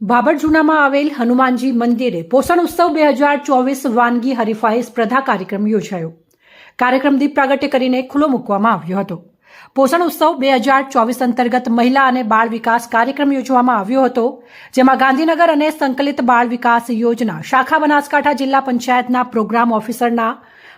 બાબર જૂનામાં આવેલ હનુમાનજી મંદિરે પોષણ ઉત્સવ બે હજાર ચોવીસ વાનગી હરીફાઈ સ્પર્ધા કાર્યક્રમ યોજાયો. કાર્યક્રમ દીપ પ્રાગટ્ય કરીને ખુલ્લો મૂકવામાં આવ્યો હતો. પોષણ ઉત્સવ બે હજાર ચોવીસ અંતર્ગત મહિલા અને બાળ વિકાસ કાર્યક્રમ યોજવામાં આવ્યો હતો, જેમાં ગાંધીનગર અને સંકલિત બાળ વિકાસ યોજના શાખા બનાસકાંઠા જિલ્લા પંચાયતના પ્રોગ્રામ ઓફિસરના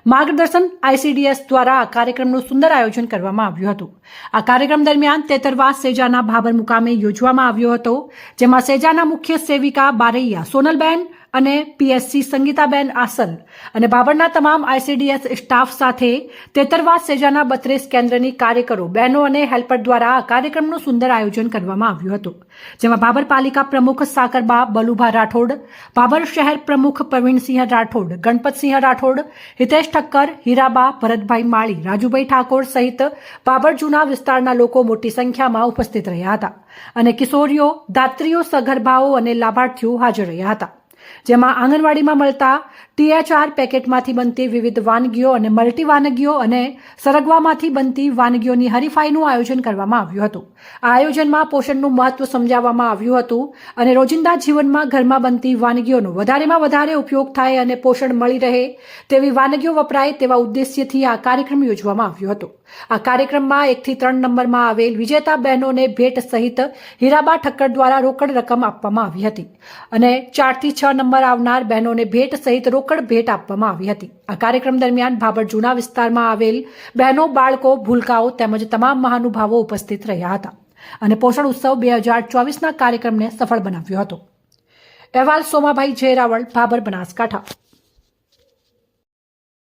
માર્ગદર્શન આઈસીડીએસ દ્વારા આ કાર્યક્રમનું સુંદર આયોજન કરવામાં આવ્યું હતું. આ કાર્યક્રમ દરમિયાન તેતરવાસ સેજાના ભાબર મુકામે યોજવામાં આવ્યો હતો, જેમાં સેજાના મુખ્ય સેવિકા બારૈયા સોનલબેન અને પીએસસી સંગીતાબેન આસન અને બાબરના તમામ આઈસીડીએસ સ્ટાફ સાથે તેતરવાસ સેજાના બત્રીસ કેન્દ્રની કાર્યકરો, બહેનો અને હેલ્પર દ્વારા આ કાર્યક્રમનું સુંદર આયોજન કરવામાં આવ્યું હતું. જેમાં બાબર પાલિકા પ્રમુખ સાકરબા બલુભા રાઠોડ, બાબર શહેર પ્રમુખ પ્રવીણસિંહ રાઠોડ, ગણપતસિંહ રાઠોડ, હિતેશ ઠક્કર, હીરાબા, ભરતભાઈ માળી, રાજુભાઈ ઠાકોર સહિત બાબર જૂના વિસ્તારના લોકો મોટી સંખ્યામાં ઉપસ્થિત રહ્યા હતા અને કિશોરીઓ, દાત્રીઓ, સગર્ભાઓ અને લાભાર્થીઓ હાજર રહ્યા હતા. જેમાં આંગણવાડીમાં મળતા ટીએચઆર પેકેટમાંથી બનતી વિવિધ વાનગીઓ અને મલ્ટી વાનગીઓ અને સરગવામાંથી બનતી વાનગીઓની હરીફાઈનું આયોજન કરવામાં આવ્યું હતું. આ આયોજનમાં પોષણનું મહત્વ સમજાવવામાં આવ્યું હતું અને રોજિંદા જીવનમાં ઘરમાં બનતી વાનગીઓનો વધારેમાં વધારે ઉપયોગ થાય અને પોષણ મળી રહે તેવી વાનગીઓ વપરાય તેવા ઉદ્દેશ્યથી આ કાર્યક્રમ યોજવામાં આવ્યો હતો. આ કાર્યક્રમમાં એકથી ત્રણ નંબરમાં આવેલ વિજેતા બહેનોને ભેટ સહિત હીરાબા ઠક્કર દ્વારા રોકડ રકમ આપવામાં આવી હતી અને ચારથી છ નંબર આવનાર બહેનોને ભેટ સહિત રોકડ ભેટ આપવામાં આવી હતી. આ કાર્યક્રમ દરમિયાન ભાભર જૂના વિસ્તારમાં આવેલ બહેનો, બાળકો, ભૂલકાઓ તેમજ તમામ મહાનુભાવો ઉપસ્થિત રહ્યા હતા અને પોષણ ઉત્સવ બે હજાર ચોવીસના કાર્યક્રમને સફળ બનાવ્યો હતો. અહેવાલ સોમાભાઈ જયરાવળ ભાબર બનાસકાંઠા.